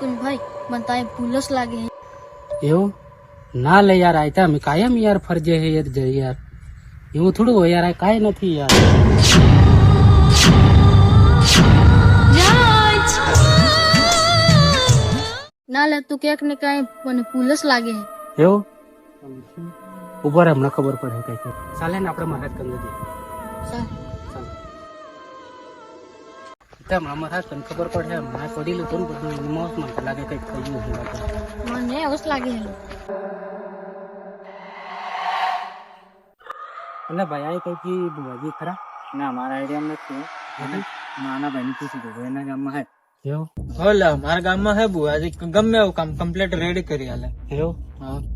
તાય પુલસ લાગે હે. એવું? ના લે યાર આયતા અમે કાયમ યાર ફરજે હે યાર જઈ યાર. એવું થોડું હોય યાર આ કાંઈ નથી યાર. ના લે તું કેક ને કાંઈ મને પુલસ લાગે હે. એવું? ઊભા રહે હમણાં ખબર પડે કઈ. ચાલે ને આપણે મહેનત કરી દઈએ સા- ચાલો મામા હમણાં તને ખબર પડે હમણાં પડી લીધું ને બધું એમાં મને લાગે કંઈક થયું છે મને એવું લાગે એટલે ભાઈ આ કઈ કી બુવાજી ખરા? ના મારા આઈડિયા નથી. નાના ભાઈ ને પૂછી દો એના ગામમાં હે. હોલા મારા ગામમાં હે બુઆજી ગમે એવું કામ કમ્પ્લીટ રેડી કરી આલે. એવું?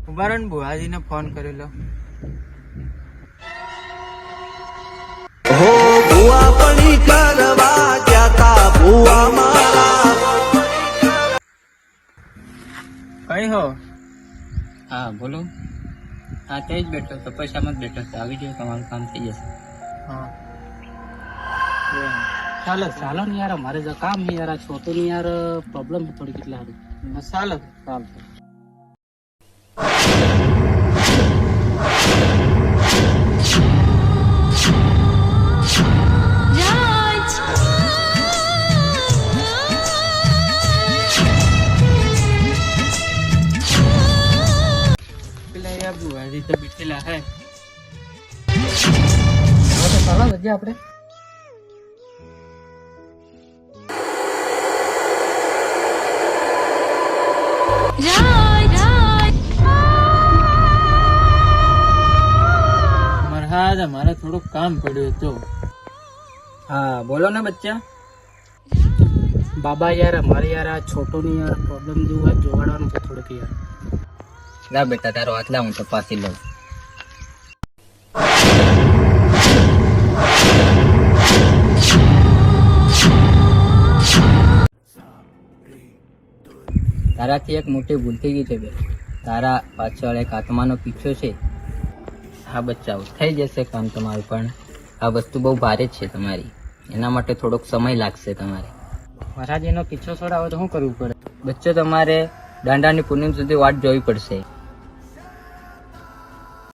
ઉભારણ ઊભા બુઆજી ને ફોન કરી લો. હા બોલો. હા તે જ બેઠો તો પૈસામાં જ બેઠો છે. આવી જાય તમારું કામ થઈ જશે. હા. ચાલો ચાલો ને યાર મારે કામ નહીં યાર છોટું નહીં યાર પ્રોબ્લેમ છે થોડી કેટલા હારી ચાલો ચાલ. આપણે મારે થોડુંક કામ પડ્યું હતું. હા, બોલો ને બચ્ચા. બાબા યાર, અમારે યાર આ છોટું ની યાર પ્રોબ્લેમ જેવું હોય, જોવાડવાનું છે થોડુંક યાર. લા બેટા તારો હાથ લા હું તપાસી લઉં. તારાથી એક મોટી ભૂલ થઈ ગઈ છે બે તારા પાછળ એક આત્માનો પીછો છે. હા બચ્ચાઓ થઈ જશે કામ તમારું પણ આ વસ્તુ બહુ ભારે જ છે તમારી. એના માટે થોડોક સમય લાગશે તમારે. મહારાજ એનો પીછો છોડાવો તો શું કરવું પડે? બચ્ચો તમારે દાંડાની પૂનમ સુધી વાટ જોવી પડશે.